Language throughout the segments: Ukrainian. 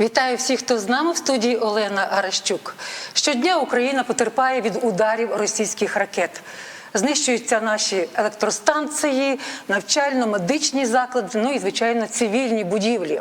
Вітаю всіх, хто з нами в студії Олена Арещук. Щодня Україна потерпає від ударів російських ракет. Знищуються наші електростанції, навчально-медичні заклади, ну і звичайно цивільні будівлі.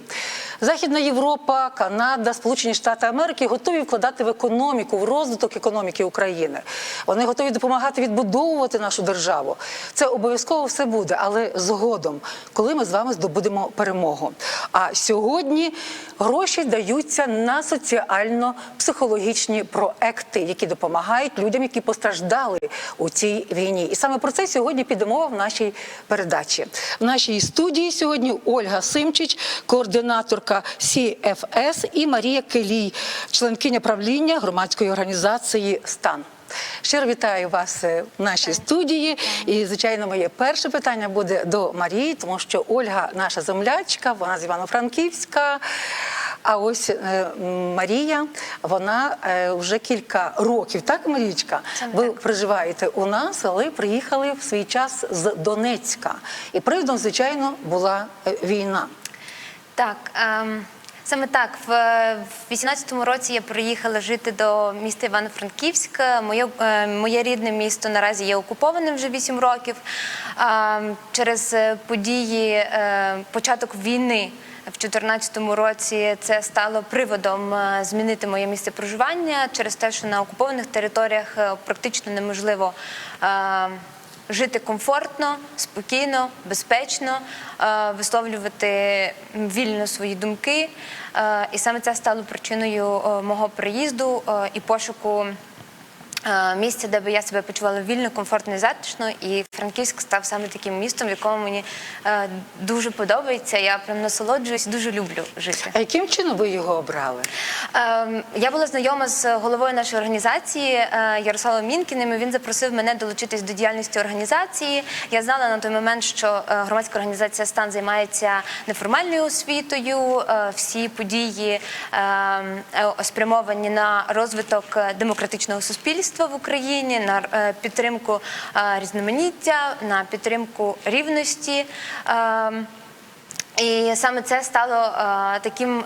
Західна Європа, Канада, Сполучені Штати Америки готові вкладати в економіку, в розвиток економіки України. Вони готові допомагати відбудовувати нашу державу. Це обов'язково все буде, але згодом, коли ми з вами здобудемо перемогу. А сьогодні гроші даються на соціально-психологічні проекти, які допомагають людям, які постраждали у цій війні. І саме про це сьогодні піде мова в нашій передачі. В нашій студії сьогодні Ольга Симчич, координаторка CFS і Марія Келій, членкиня правління громадської організації Стан. Щиро вітаю вас е, в нашій студії. І, звичайно, моє перше питання буде до Марії, тому що Ольга наша землячка, вона з Івано-Франківська. А ось е, Марія, вона е, вже кілька років, так, Марічка? Ви так. проживаєте у нас, але приїхали в свій час з Донецька. І приводом, звичайно, була е, війна. Так, ем, саме так. В, в 18-му році я приїхала жити до міста Івано-Франківська. Моє, е, моє рідне місто наразі є окупованим вже 8 років. Ем, через е, події, е, початок війни. В 2014 році це стало приводом змінити моє місце проживання через те, що на окупованих територіях практично неможливо е, жити комфортно, спокійно, безпечно, е, висловлювати вільно свої думки. Е, І саме це стало причиною е, мого приїзду і пошуку. Е, Місця, де би я себе почувала вільно, комфортно і затишно, і Франківськ став саме таким містом, в якому мені е, дуже подобається. Я прям насолоджуюсь, дуже люблю жити. А яким чином ви його обрали? Ем, Я була знайома з головою нашої організації е, Ярославом Мінкіним. і Він запросив мене долучитись до діяльності організації. Я знала на той момент, що е, громадська організація стан займається неформальною освітою. Е, Всі події ем, е, спрямовані на розвиток е, демократичного суспільства в Україні, на е, підтримку е, різноманіття, на підтримку рівності. Ем, і саме це стало е, таким.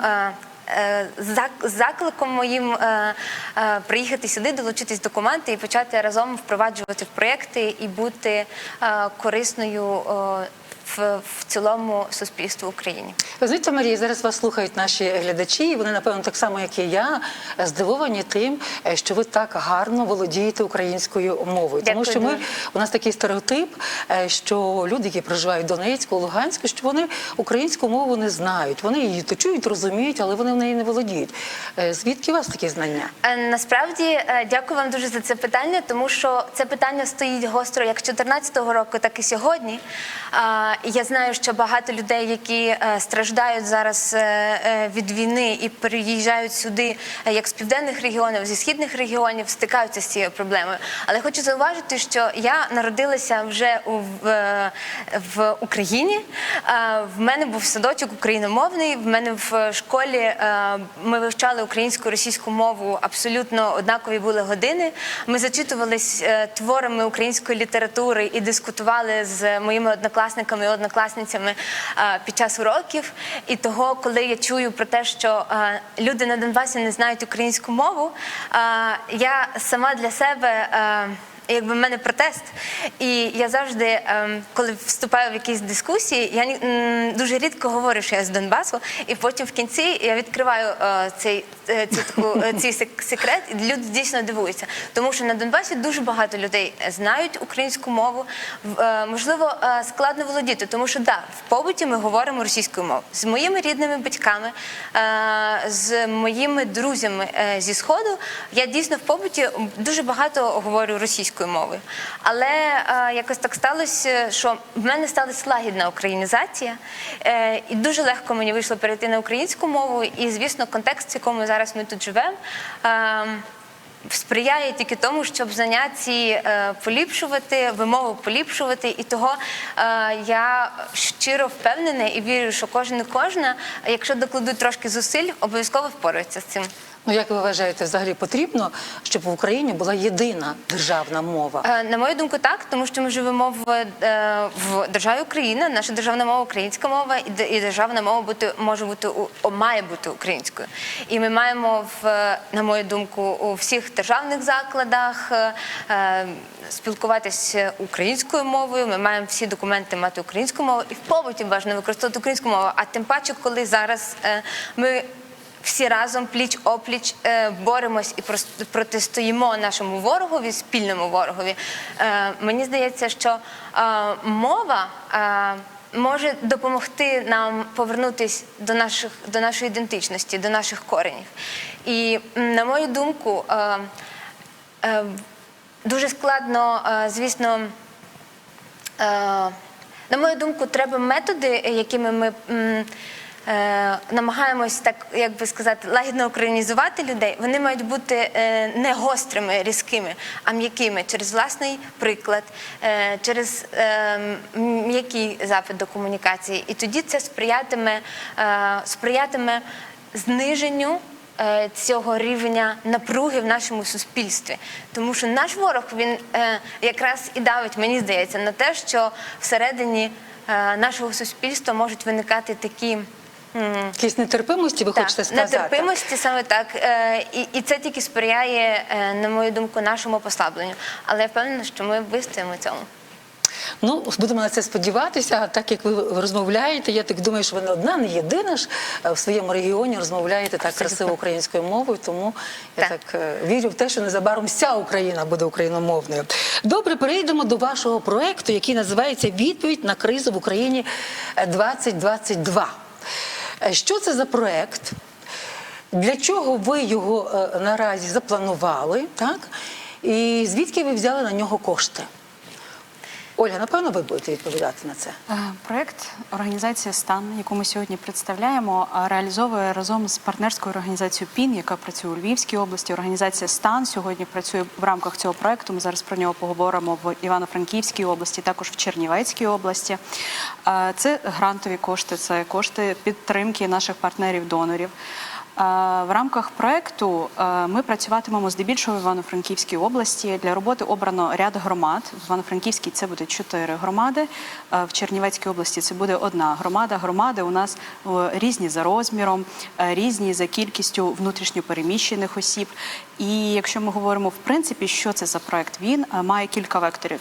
зак- Закликом моїм приїхати сюди, долучитись до команди і почати разом впроваджувати в проєкти і бути корисною в, в цілому суспільству в Україні. Ви знаєте, Марія, зараз вас слухають наші глядачі, і вони, напевно, так само, як і я, здивовані тим, е, що ви так гарно володієте українською мовою. Тому що ми у нас такий стереотип, е, що люди, які проживають в Донецьку, Луганську, що вони українську мову не знають. Вони її то чують, розуміють, але вони в неї не володіють. Е, Звідки у вас такі знання? Насправді дякую вам дуже за це питання, тому що це питання стоїть гостро як з 2014 року, так і сьогодні. Я знаю, що багато людей, які е, страждають зараз е, е, від війни і переїжджають сюди, як з південних регіонів, зі східних регіонів, стикаються з цією проблемою. Але хочу зауважити, що я народилася вже у, в, в Україні. В мене був садочок україномовний. В мене в школі ми вивчали українську російську мову. Абсолютно однакові були години. Ми зачитувались творами української літератури і дискутували з моїми однокласниками однокласницями е, під час уроків. І того, коли я чую про те, що е, люди на Донбасі не знають українську мову, е, я сама для себе. Якби в мене протест, і я завжди, ем, коли вступаю в якісь дискусії, я дуже рідко говорю, що я з Донбасу, і потім в кінці я відкриваю е, цей, е, цю таку, е, цей секрет, і люди дійсно дивуються. Тому що на Донбасі дуже багато людей знають українську мову. Можливо, складно володіти, тому що да, в побуті ми говоримо російською мовою з моїми рідними батьками, з моїми друзями зі сходу. Я дійсно в побуті дуже багато говорю російською мовою. Але е, якось так сталося, що в мене сталася лагідна українізація, е, і дуже легко мені вийшло перейти на українську мову. І, звісно, контекст, в якому зараз ми тут живемо. е, Сприяє тільки тому, щоб заняття е, поліпшувати, вимову поліпшувати, і того е, я щиро впевнена і вірю, що кожен і кожна, якщо докладуть трошки зусиль, обов'язково впорається з цим. Ну як ви вважаєте, взагалі потрібно, щоб в Україні була єдина державна мова? Е, На мою думку, так, тому що ми живемо в, е, в державі Україна. Наша державна мова українська мова, і де- і державна мова бути може бути у- має бути українською. І ми маємо в е, на мою думку у всіх державних закладах спілкуватися українською мовою. Ми маємо всі документи мати українську мову, і в побуті бажано використовувати українську мову. А тим паче, коли зараз ми всі разом пліч опліч е, боремось і протистоїмо нашому ворогові, спільному ворогові. Е, мені здається, що е, мова. Може допомогти нам повернутися до наших до нашої ідентичності, до наших коренів. І на мою думку, е, е, дуже складно, е, звісно, Е, на мою думку, треба методи, якими ми намагаємось так, як би сказати, лагідно українізувати людей. Вони мають бути е, не гострими, різкими, а м'якими через власний приклад, е, через е, м'який запит до комунікації. І тоді це сприятиме, е, сприятиме зниженню е, цього рівня напруги в нашому суспільстві. Тому що наш ворог він е, якраз і давить, мені здається, на те, що всередині е, нашого суспільства можуть виникати такі. Якісь нетерпимості, ви хочете сказати? нетерпимості саме так. Е, і, і це тільки сприяє, е, на мою думку, нашому послабленню. Але я впевнена, що ми вистоїмо цьому. Ну, будемо на це сподіватися. А так як ви розмовляєте, я так думаю, що ви не одна, не єдина ж е, в своєму регіоні розмовляєте так красиво українською мовою. Тому я Так. так вірю в те, що незабаром вся Україна буде україномовною. Добре, перейдемо до вашого проекту, який називається Відповідь на кризу в Україні е, 2022. Е, Що це за проект? Для чого ви його е, наразі запланували? Так? І звідки ви взяли на нього кошти? Ольга, напевно, ви будете відповідати на це. Е, Проект організація Стан, яку ми сьогодні представляємо, реалізовує разом з партнерською організацією ПІН, яка працює у Львівській області. Організація Стан сьогодні працює в рамках цього проекту. Ми зараз про нього поговоримо в Івано-Франківській області, також в Чернівецькій області. Е, Це грантові кошти, це кошти підтримки наших партнерів-донорів. В рамках проекту ми працюватимемо здебільшого в Івано-Франківській області. Для роботи обрано ряд громад. В Івано-Франківській це буде чотири громади. В Чернівецькій області це буде одна громада. Громади у нас різні за розміром, різні за кількістю внутрішньопереміщених осіб. І якщо ми говоримо в принципі, що це за проект, він має кілька векторів.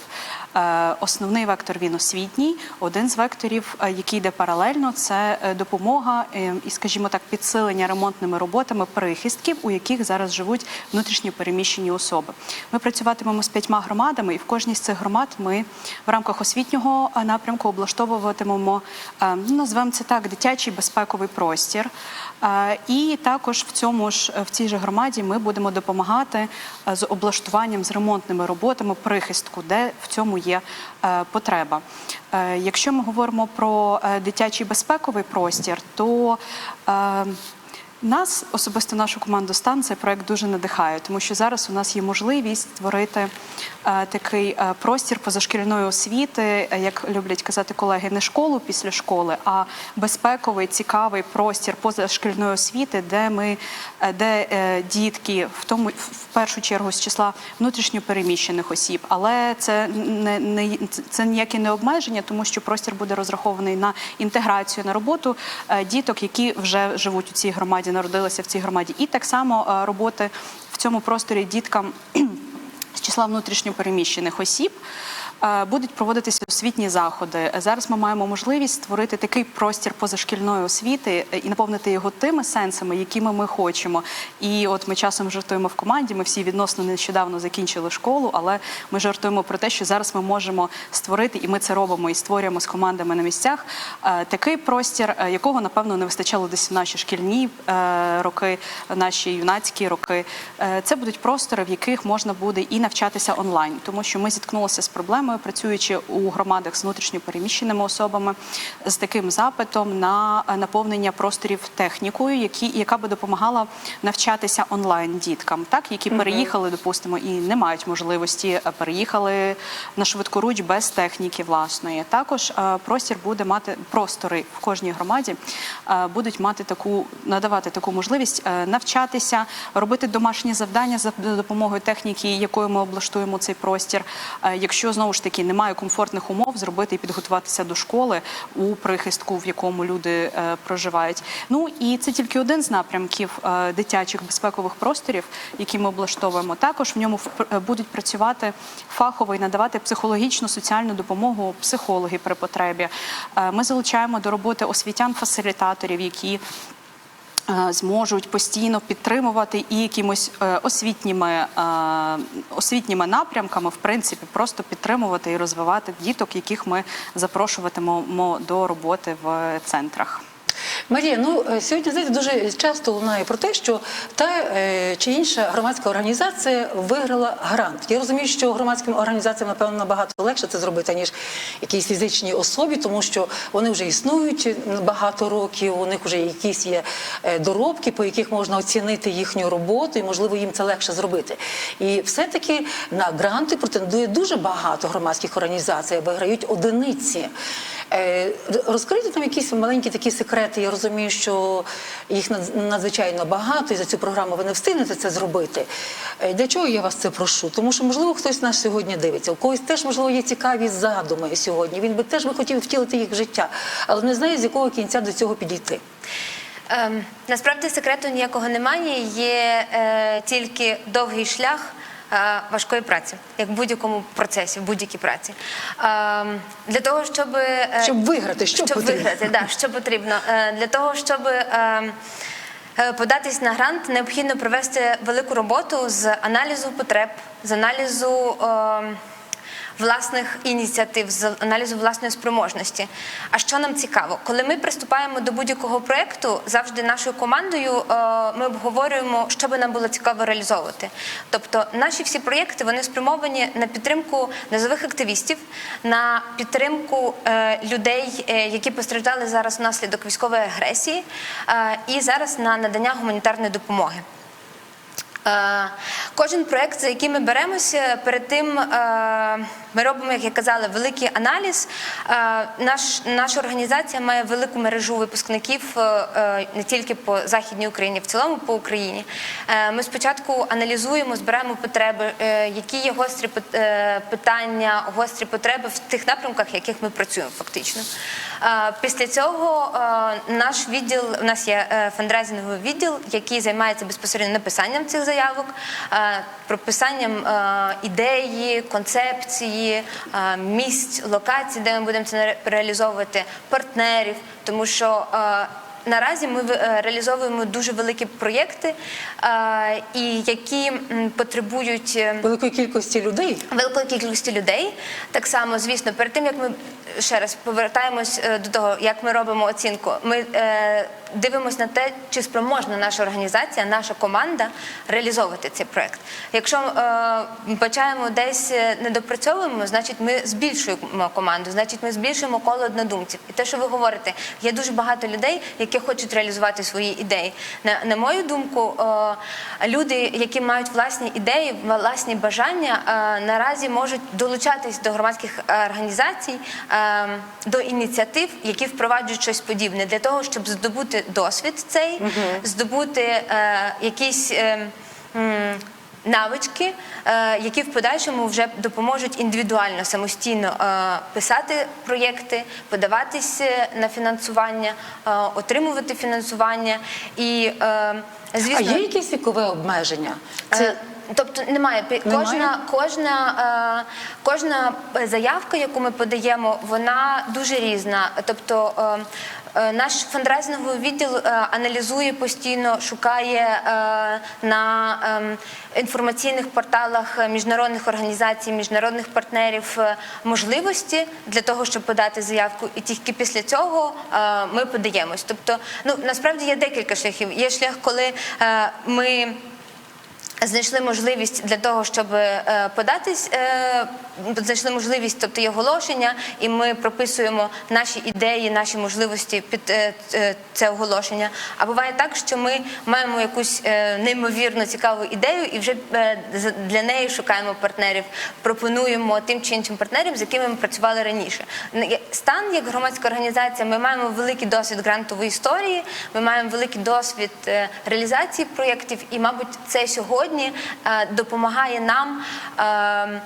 Основний вектор він освітній. Один з векторів, який йде паралельно, це е, допомога е, і, скажімо так, підсилення ремонтними роботами прихистків, у яких зараз живуть внутрішньо переміщені особи. Ми працюватимемо з п'ятьма громадами, і в кожній з цих громад ми в рамках освітнього е, напрямку облаштовуватимемо, е, ну, назвемо це так, дитячий безпековий простір. Е, І також в цьому ж в цій же громаді ми будемо допомагати з облаштуванням з ремонтними роботами прихистку, де в цьому є потреба. Якщо ми говоримо про дитячий безпековий простір, то нас, особисто нашу команду стан, цей проект дуже надихає, тому що зараз у нас є можливість створити е, такий е, простір позашкільної освіти, е, як люблять казати колеги, не школу після школи, а безпековий, цікавий простір позашкільної освіти, де ми е, де е, дітки, в тому в першу чергу з числа внутрішньо переміщених осіб, але це не, не це ніяке не обмеження, тому що простір буде розрахований на інтеграцію на роботу е, діток, які вже живуть у цій громаді, народилися в цій громаді, і так само е, роботи в цьому просторі діткам з числа внутрішньо переміщених осіб. Будуть проводитися освітні заходи. Зараз ми маємо можливість створити такий простір позашкільної освіти е, і наповнити його тими сенсами, якими ми хочемо. І от ми часом жартуємо в команді. Ми всі відносно нещодавно закінчили школу, але ми жартуємо про те, що зараз ми можемо створити, і ми це робимо і створюємо з командами на місцях. е, Такий простір, е, якого напевно не вистачало десь в наші шкільні роки, наші юнацькі роки. Це будуть простори, в яких можна буде і навчатися онлайн, тому що ми зіткнулися з проблемою. Програмою, працюючи у громадах з внутрішньо переміщеними особами, з таким запитом на наповнення просторів технікою, які яка би допомагала навчатися онлайн діткам, так які переїхали, допустимо, і не мають можливості е, переїхали на швидкоруч без техніки власної. Також е, простір буде мати простори в кожній громаді, е, будуть мати таку надавати таку можливість навчатися, робити домашні завдання за допомогою техніки, якою ми облаштуємо цей простір. Якщо знову ж таки немає комфортних умов, зробити і підготуватися до школи у прихистку, в якому люди е, проживають. Ну і це тільки один з напрямків е, дитячих безпекових просторів, які ми облаштовуємо. Також в ньому е, будуть працювати фахово і надавати психологічну соціальну допомогу психологи при потребі. Ми залучаємо до роботи освітян-фасилітаторів, які зможуть постійно підтримувати і якимось е, освітніми, е, освітніми напрямками, в принципі, просто підтримувати і розвивати діток, яких ми запрошуватимемо до роботи в центрах. Марія, ну е, сьогодні знаєте, дуже часто лунає про те, що та е, чи інша громадська організація виграла грант. Я розумію, що громадським організаціям напевно набагато легше це зробити ніж якійсь фізичній особі, тому що вони вже існують багато років. У них вже якісь є е, доробки, по яких можна оцінити їхню роботу, і можливо їм це легше зробити. І все-таки на гранти претендує дуже багато громадських організацій, виграють одиниці. Е, Розкрийте там якісь маленькі такі секрети. Я розумію, що їх над- надзвичайно багато, і за цю програму ви не встигнете це зробити. Е, Для чого я вас це прошу? Тому що, можливо, хтось нас сьогодні дивиться, у когось теж, можливо, є цікаві задуми сьогодні. Він би теж би хотів втілити їх в життя, але не знає, з якого кінця до цього підійти. Ем, насправді секрету ніякого немає, є е, тільки довгий шлях важкої праці, як в будь-якому процесі, в будь-якій праці. Ем, для того, щоб, е, Щоб виграти, що щоб потрібно? виграти, да, що потрібно. Е, для того, щоб е, податись на грант, необхідно провести велику роботу з аналізу потреб, з аналізу. Власних ініціатив, з аналізу власної спроможності. А що нам цікаво, коли ми приступаємо до будь-якого проєкту, завжди нашою командою е, ми обговорюємо, що би нам було цікаво реалізовувати. Тобто, наші всі проєкти вони спрямовані на підтримку низових активістів, на підтримку е, людей, е, які постраждали зараз внаслідок військової агресії, і зараз на надання гуманітарної допомоги. Кожен проект, за який ми беремося, перед тим ми робимо, як я казала, великий аналіз. Е, Наш, наша організація має велику мережу випускників е, е, не тільки по Західній Україні, в цілому по Україні. Ми спочатку аналізуємо, збираємо потреби, які є гострі питання, гострі потреби в тих напрямках, в яких ми працюємо фактично. Після цього наш відділ, у нас є фандрайзинговий відділ, який займається безпосередньо написанням цих заявок, прописанням ідеї, концепції, е, місць, локацій, де ми будемо це ре- реалізовувати, партнерів, тому що. Наразі ми е, реалізовуємо дуже великі проєкти, е, і які потребують е, Великої кількості людей. великої кількості людей. Так само, звісно, перед тим як ми ще раз повертаємось до того, як ми робимо оцінку, ми дивимося на те, чи спроможна наша організація, наша команда реалізовувати цей проект. Якщо бачаємо десь недопрацьовуємо, значить ми збільшуємо команду, значить ми збільшуємо коло однодумців. І те, що ви говорите, є дуже багато людей, які хочуть реалізувати свої ідеї. На, на мою думку, е, люди, які мають власні ідеї, власні бажання, е, наразі можуть долучатись до громадських е, організацій, е, до ініціатив, які впроваджують щось подібне, для того, щоб здобути досвід цей, здобути е, якісь. Навички, е, які в подальшому вже допоможуть індивідуально самостійно е, писати проєкти, подаватись е, на фінансування, е, отримувати фінансування і звісно А є якесь вікове обмеження? Це... Тобто немає кожна, кожна, кожна заявка, яку ми подаємо, вона дуже різна. Тобто наш фандрайзинговий відділ е, аналізує постійно, шукає е, на ем, інформаційних порталах міжнародних організацій, міжнародних партнерів е, можливості для того, щоб подати заявку, і тільки після цього е, ми подаємось. Тобто, ну насправді є декілька шляхів. Є шлях, коли е, ми Знайшли можливість для того, щоб е, податись, е, знайшли можливість, тобто є оголошення, і ми прописуємо наші ідеї, наші можливості під е, е, це оголошення. А буває так, що ми маємо якусь е, неймовірно цікаву ідею, і вже для неї шукаємо партнерів, пропонуємо тим чи іншим партнерам, з якими ми працювали раніше. Стан як громадська організація, ми маємо великий досвід грантової історії, ми маємо великий досвід реалізації проєктів, і, мабуть, це сьогодні допомагає нам е,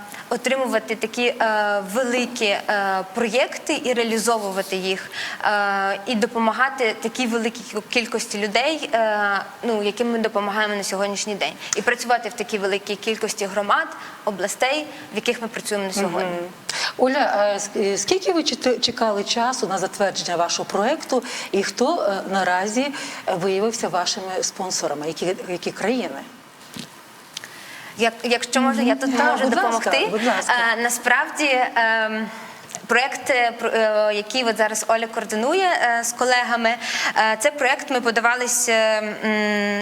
отримувати такі е, великі е, проєкти і реалізовувати їх, е, і допомагати такій великій кількості людей, е, ну яким ми допомагаємо на сьогоднішній день, і працювати в такій великій кількості громад, областей, в яких ми працюємо на сьогодні. Оля, а скільки ви чекали часу на затвердження вашого проекту, і хто е, наразі е, виявився вашими спонсорами? Які, які країни? Як, якщо може, я тут можу допомогти. будь ласка. Е, насправді. Проєкт, е, е, який от зараз Оля координує е, з колегами, це проєкт ми подавалися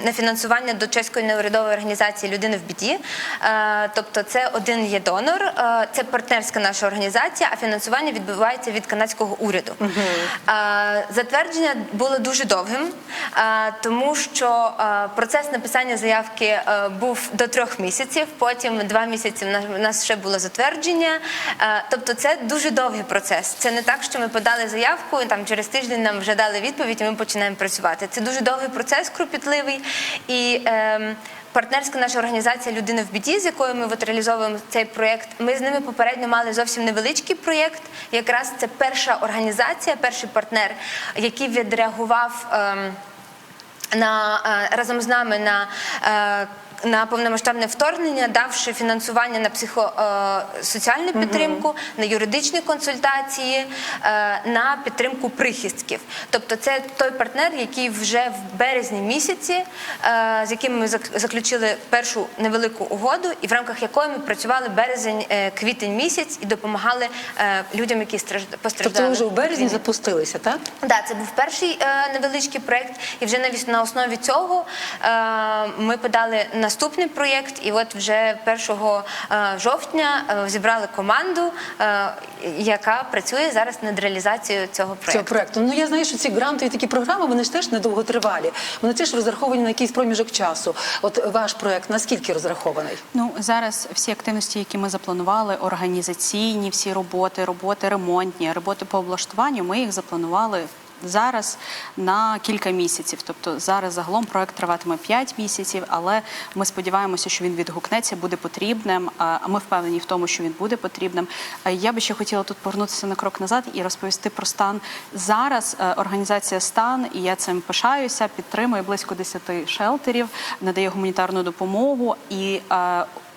на фінансування до чеської неурядової організації Людина в біді. Тобто, це один є донор, це партнерська наша організація, а фінансування відбувається від канадського уряду. Затвердження було дуже довгим, тому що процес написання заявки був до трьох місяців. Потім два місяці в нас- ще було затвердження. Тобто, це дуже довгий процес. Це не так, що ми подали заявку, і там через тиждень нам вже дали відповідь, і ми починаємо працювати. Це дуже довгий процес, кропітливий і. ем, Партнерська наша організація Людина в біді, з якою ми от реалізовуємо цей проєкт. Ми з ними попередньо мали зовсім невеличкий проєкт. Якраз це перша організація, перший партнер, який відреагував. ем, на е, разом з нами на. е, На повномасштабне вторгнення, давши фінансування на психосоціальну підтримку, на юридичні консультації, е, на підтримку прихистків. Тобто, це той партнер, який вже в березні місяці, е, з яким ми зак- заключили першу невелику угоду, і в рамках якої ми працювали березень, е, квітень місяць і допомагали е, людям, які стражд- постраждали. Тобто ви вже у березні запустилися, так? Да, це був перший е, невеличкий проєкт, і вже навіть на основі цього е, ми подали наступний проєкт. І от вже 1 е, жовтня е, зібрали команду, е, яка працює зараз над реалізацією цього Цього проєкту. проекту. Ну я знаю, що ці грантові такі програми вони ж теж недовготривалі. Вони теж розраховані на якийсь проміжок часу. От ваш проект наскільки розрахований? Ну зараз всі активності, які ми запланували, організаційні, всі роботи, роботи ремонтні, роботи по облаштуванню, ми їх запланували. Зараз на кілька місяців, тобто зараз загалом проект триватиме 5 місяців, але ми сподіваємося, що він відгукнеться, буде потрібним. А ми впевнені в тому, що він буде потрібним. Я би ще хотіла тут повернутися на крок назад і розповісти про стан зараз. е, Організація стан, і я цим пишаюся, підтримує близько 10 шелтерів, надає гуманітарну допомогу і.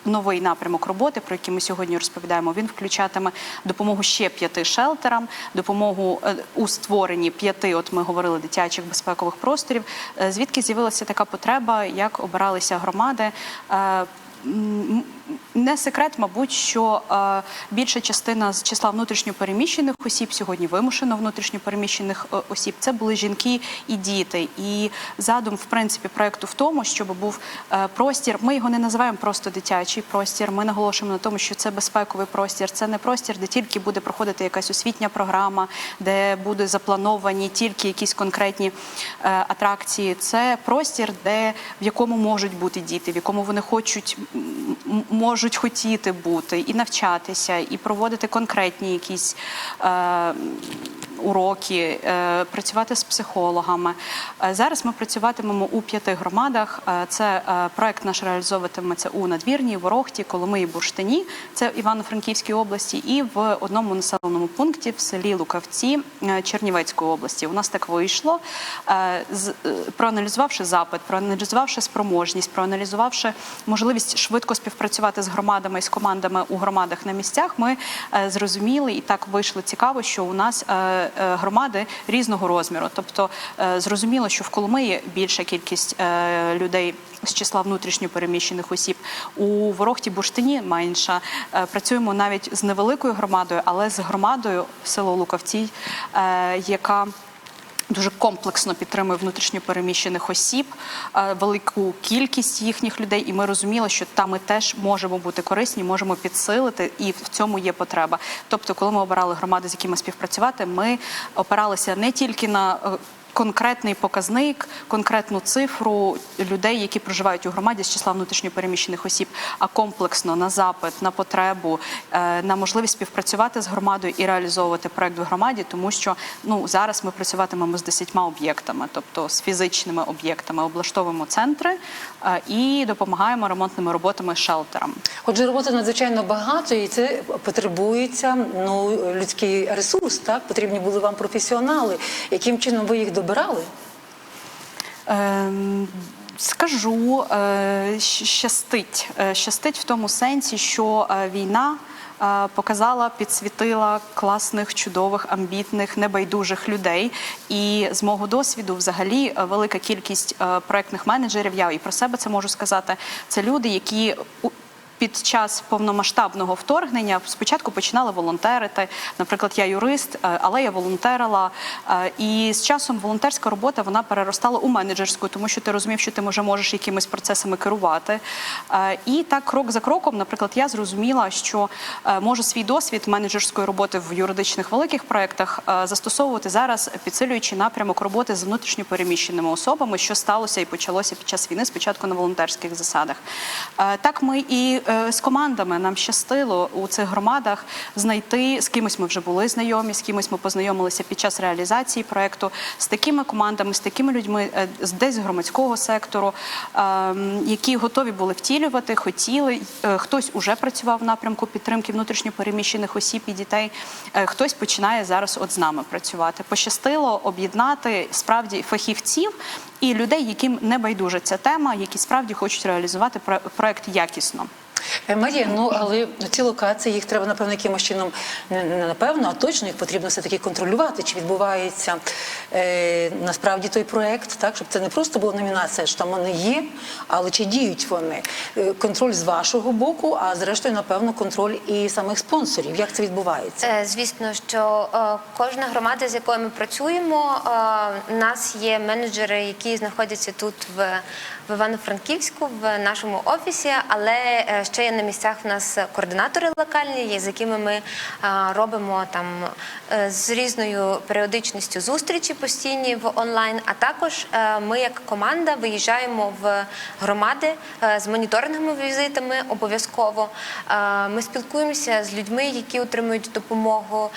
Е, Новий напрямок роботи, про який ми сьогодні розповідаємо, він включатиме допомогу ще п'яти шелтерам, допомогу е, у створенні п'яти, от ми говорили, дитячих безпекових просторів. Е, Звідки з'явилася така потреба, як обиралися громади? Не секрет, мабуть, що е, більша частина з числа внутрішньопереміщених осіб сьогодні вимушено внутрішньопереміщених е, осіб. Це були жінки і діти. І задум, в принципі, проекту в тому, щоб був е, простір. Ми його не називаємо просто дитячий простір. Ми наголошуємо на тому, що це безпековий простір. Це не простір, де тільки буде проходити якась освітня програма, де буде заплановані тільки якісь конкретні е, атракції. Це простір, де в якому можуть бути діти, в якому вони хочуть можуть хотіти бути і навчатися, і проводити конкретні якісь. Е, Уроки, е, працювати з психологами. Е, Зараз ми працюватимемо у п'яти громадах. Е, Це проект наш реалізовуватиметься у Надвірній, Ворохті, Коломиї, Бурштині, це в Івано-Франківській області, і в одному населеному пункті в селі Лукавці Чернівецької області. У нас так вийшло. Проаналізувавши запит, проаналізувавши спроможність, проаналізувавши можливість швидко співпрацювати з громадами і з командами у громадах на місцях, ми зрозуміли і так вийшло цікаво, що у нас громади різного розміру. Тобто е, зрозуміло, що в Коломиї більша кількість е, людей з числа внутрішньо переміщених осіб. У Ворохті Бурштині менша. Е, Працюємо навіть з невеликою громадою, але з громадою село Лукавці, е, яка Дуже комплексно підтримує внутрішньо переміщених осіб, е, велику кількість їхніх людей, і ми розуміли, що там ми теж можемо бути корисні, можемо підсилити, і в цьому є потреба. Тобто, коли ми обирали громади, з якими співпрацювати, ми опиралися не тільки на е, конкретний показник, конкретну цифру людей, які проживають у громаді з числа внутрішньопереміщених осіб, а комплексно на запит, на потребу, е, на можливість співпрацювати з громадою і реалізовувати проект в громаді, тому що ну зараз ми працюватимемо з десятьма об'єктами, тобто з фізичними об'єктами, облаштовуємо центри е, і допомагаємо ремонтними роботами шелтерам. Отже, роботи надзвичайно багато, і це потребується ну, людський ресурс. Так потрібні були вам професіонали. Яким чином ви їх добирали? Ем, Скажу, е, щастить. Е, Щастить в тому сенсі, що е, війна показала, підсвітила класних, чудових, амбітних, небайдужих людей. І з мого досвіду, взагалі, велика кількість проектних менеджерів, я і про себе це можу сказати. Це люди, які під час повномасштабного вторгнення спочатку починали волонтерити. Наприклад, я юрист, е, але я волонтерила. Е, І з часом волонтерська робота вона переростала у менеджерську, тому що ти розумів, що ти вже можеш якимись процесами керувати. Е, І так, крок за кроком, наприклад, я зрозуміла, що можу свій досвід менеджерської роботи в юридичних великих проєктах е, застосовувати зараз, підсилюючи напрямок роботи з внутрішньо переміщеними особами, що сталося і почалося під час війни, спочатку на волонтерських засадах. Так ми і з командами нам щастило у цих громадах знайти з кимось ми вже були знайомі, з кимось ми познайомилися під час реалізації проекту, з такими командами, з такими людьми, е, з- десь громадського сектору, ем, які готові були втілювати, хотіли. Е, Хтось уже працював в напрямку підтримки внутрішньо переміщених осіб і дітей. е, Хтось починає зараз от з нами працювати. Пощастило об'єднати справді фахівців і людей, яким не байдужа ця тема, які справді хочуть реалізувати про- проект якісно. Е, Марія, ну але ці локації їх треба напевно якимось чином не напевно, а точно їх потрібно все таки контролювати, чи відбувається е, насправді той проект, так щоб це не просто була номінація, що там вони є, але чи діють вони. Е, Контроль з вашого боку, а зрештою, напевно, контроль і самих спонсорів. Як це відбувається? Е, Звісно, що кожна громада, з якою ми працюємо, у нас є менеджери, які знаходяться тут в, Івано-Франківську, в нашому офісі, але ще є на місцях у нас координатори локальні, з якими ми робимо там е, з різною періодичністю зустрічі постійні в онлайн. А також е, ми, як команда, виїжджаємо в громади е, з моніторинговими візитами обов'язково. Ми спілкуємося з людьми, які отримують допомогу.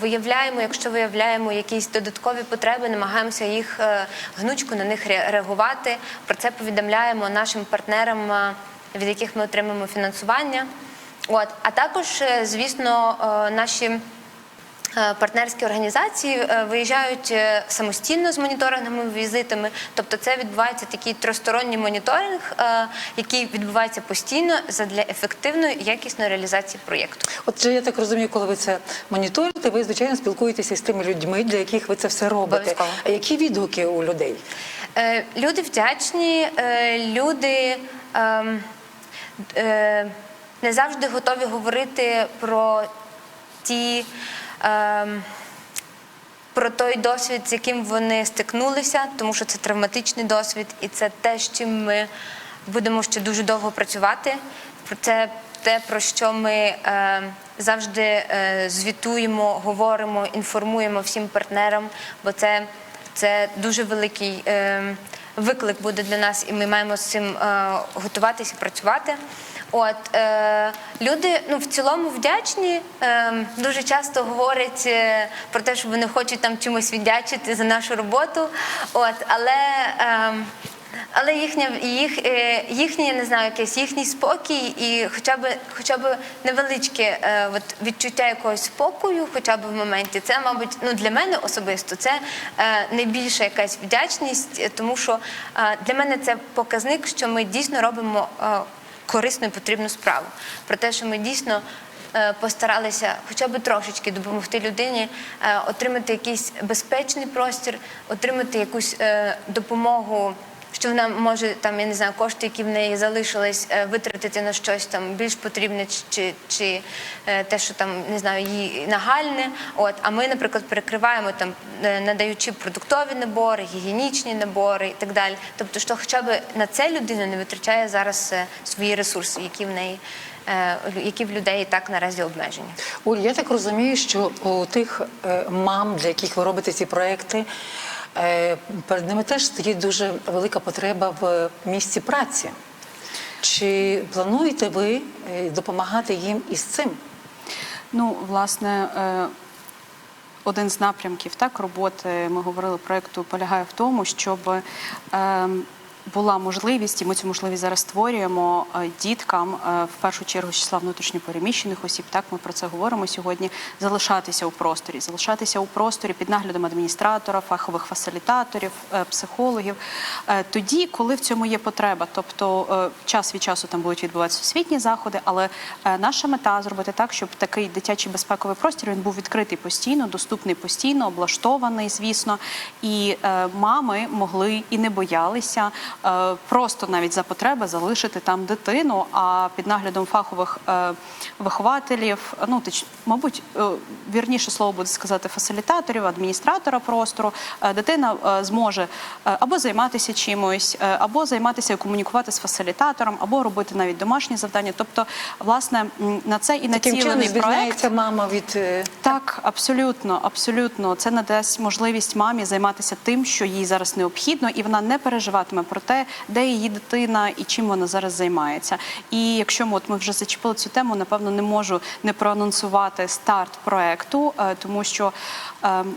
Виявляємо, якщо виявляємо якісь додаткові потреби, намагаємося їх гнучко на них реагувати. Про це повідомляємо нашим партнерам, від яких ми отримуємо фінансування. От а також, е, звісно, е, наші. Е, Партнерські організації виїжджають самостійно з моніторинговими візитами, тобто це відбувається такий тристоронній моніторинг, який відбувається постійно задля ефективної і якісної реалізації проєкту. Отже, я так розумію, коли ви це моніторите, ви звичайно спілкуєтеся з тими людьми, для яких ви це все робите. А які відгуки у людей? Люди вдячні, люди ем, не завжди готові говорити про ті. ем, Про той досвід, з яким вони стикнулися, тому що це травматичний досвід, і це те, з чим ми будемо ще дуже довго працювати. Це те, про що ми е, завжди е, звітуємо, говоримо, інформуємо всім партнерам, бо це, це дуже великий е, виклик буде для нас, і ми маємо з цим е, готуватися працювати. От е, люди ну в цілому вдячні. Е, дуже часто говорять е, про те, що вони хочуть там чимось віддячити за нашу роботу. От, але е, але їхня їх, е, їхній, я не знаю, якийсь їхній спокій і хоча б хоча б невеличке е, от, відчуття якогось спокою, хоча б в моменті, це, мабуть, ну для мене особисто це е, найбільша якась вдячність, тому що для мене це показник, що ми дійсно робимо корисну і потрібну справу. Про те, що ми дійсно постаралися хоча б трошечки допомогти людині отримати якийсь безпечний простір, отримати якусь допомогу що вона може там, я не знаю, кошти, які в неї залишились, е, витратити на щось там більш потрібне чи, чи, е, те, що там не знаю, їй нагальне. От, а ми, наприклад, перекриваємо там, е, надаючи продуктові набори, гігієнічні набори і так далі. Тобто, що хоча б на це людина не витрачає зараз свої ресурси, які в неї. Які в людей і так наразі обмежені. Оль, я так розумію, що у тих мам, для яких ви робите ці проекти, перед ними теж стоїть дуже велика потреба в місці праці. Чи плануєте ви е, допомагати їм із цим? Ну, власне, е, один з напрямків так роботи ми говорили проекту полягає в тому, щоб е, була можливість, і ми цю можливість зараз створюємо е, діткам, е, в першу чергу з числа внутрішньопереміщених осіб. Так ми про це говоримо сьогодні. Залишатися у просторі, залишатися у просторі під наглядом адміністратора, фахових фасилітаторів, е, психологів. Тоді, коли в цьому є потреба, тобто час від часу там будуть відбуватися освітні заходи, але наша мета зробити так, щоб такий дитячий безпековий простір він був відкритий постійно, доступний постійно, облаштований, звісно, і мами могли і не боялися просто навіть за потреби залишити там дитину. А під наглядом фахових е, вихователів, ну точ, мабуть, е, вірніше слово буде сказати фасилітаторів, адміністратора простору, е, дитина е, зможе е, або займатися чимось, е, або займатися і комунікувати з фасилітатором, або робити навіть домашні завдання. Тобто, власне, на це і націлений проект. мама від е, Так, абсолютно, абсолютно. Це надасть можливість мамі займатися тим, що їй зараз необхідно, і вона не переживатиме про те, де її дитина і чим вона зараз займається. І якщо ми, от ми вже зачепили цю тему, напевно, не можу не проанонсувати старт проекту, е, тому що. ем,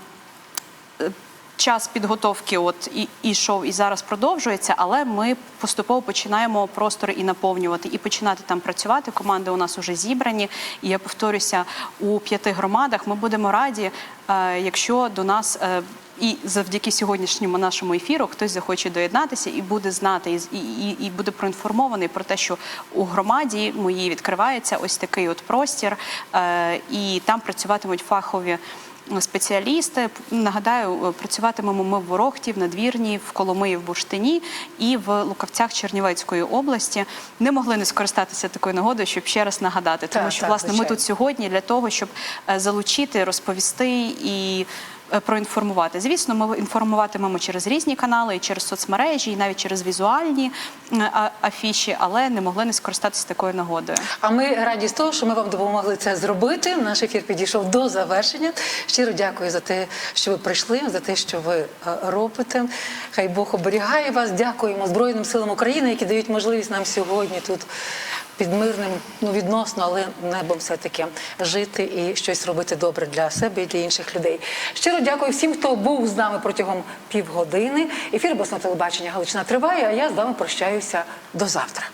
Час підготовки от і і і зараз продовжується, але ми поступово починаємо простори і наповнювати, і починати там працювати. Команди у нас вже зібрані. І я повторюся, у п'яти громадах ми будемо раді, е, якщо до нас. Е, і завдяки сьогоднішньому нашому ефіру хтось захоче доєднатися і буде знати, і, і, і, буде проінформований про те, що у громаді моїй відкривається ось такий от простір, е, і там працюватимуть фахові спеціалісти. Нагадаю, е, працюватимемо ми в Ворохті, в Надвірні, в Коломиї, в Бурштині і в Лукавцях Чернівецької області. Не могли не скористатися такою нагодою, щоб ще раз нагадати, тому Так, що так, власне ми тут сьогодні для того, щоб е, залучити, розповісти і. Е, Проінформувати. Звісно, ми інформуватимемо через різні канали, і через соцмережі, і навіть через візуальні е, афіші, але не могли не скористатися такою нагодою. А ми раді з того, що ми вам допомогли це зробити. Наш ефір підійшов до завершення. Щиро дякую за те, що ви прийшли, за те, що ви е, робите. Хай Бог оберігає вас. Дякуємо Збройним силам України, які дають можливість нам сьогодні тут. Під мирним, ну відносно, але небом все-таки жити і щось робити добре для себе і для інших людей. Щиро дякую всім, хто був з нами протягом півгодини. Ефір обласного телебачення Галичина триває. А я з вами прощаюся до завтра.